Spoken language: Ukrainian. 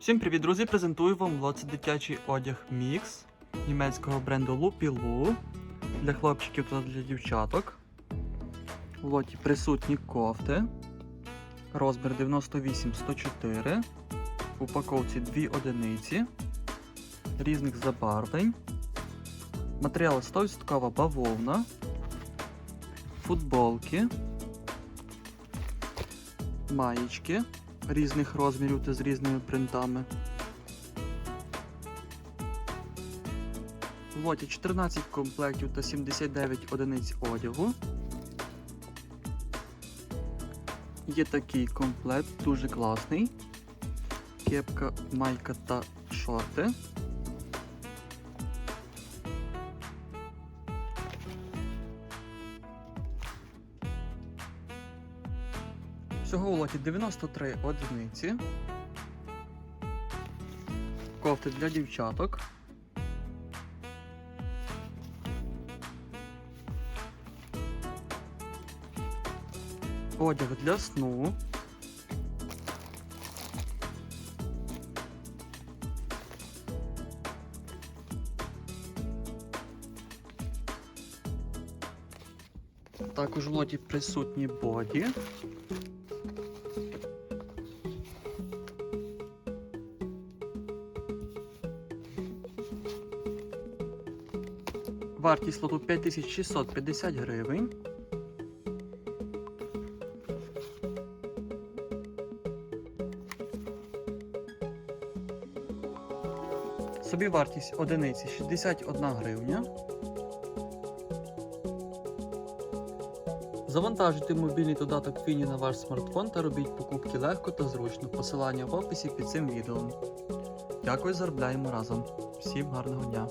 Всім привіт, друзі! Презентую вам лот це дитячий одяг Мікс німецького бренду Lupilу для хлопчиків та для дівчаток. В лоті присутні кофти. Розмір 98-104. В упаковці 2 одиниці різних забарвлень. Матеріал 100% бавовна. Футболки. Маєчки різних розмірів та з різними принтами. В лоті 14 комплектів та 79 одиниць одягу. Є такий комплект, дуже класний. Кепка, майка та шорти. Всього у лоті 93 одиниці. Кофти для дівчаток. Одяг для сну. Також в лоті присутні боді. Вартість лоту 5650 гривень. Собівартість одиниці 61 гривня. Завантажуйте мобільний додаток Фіні на ваш смартфон та робіть покупки легко та зручно. Посилання в описі під цим відео. Дякую, заробляємо разом. Всім гарного дня!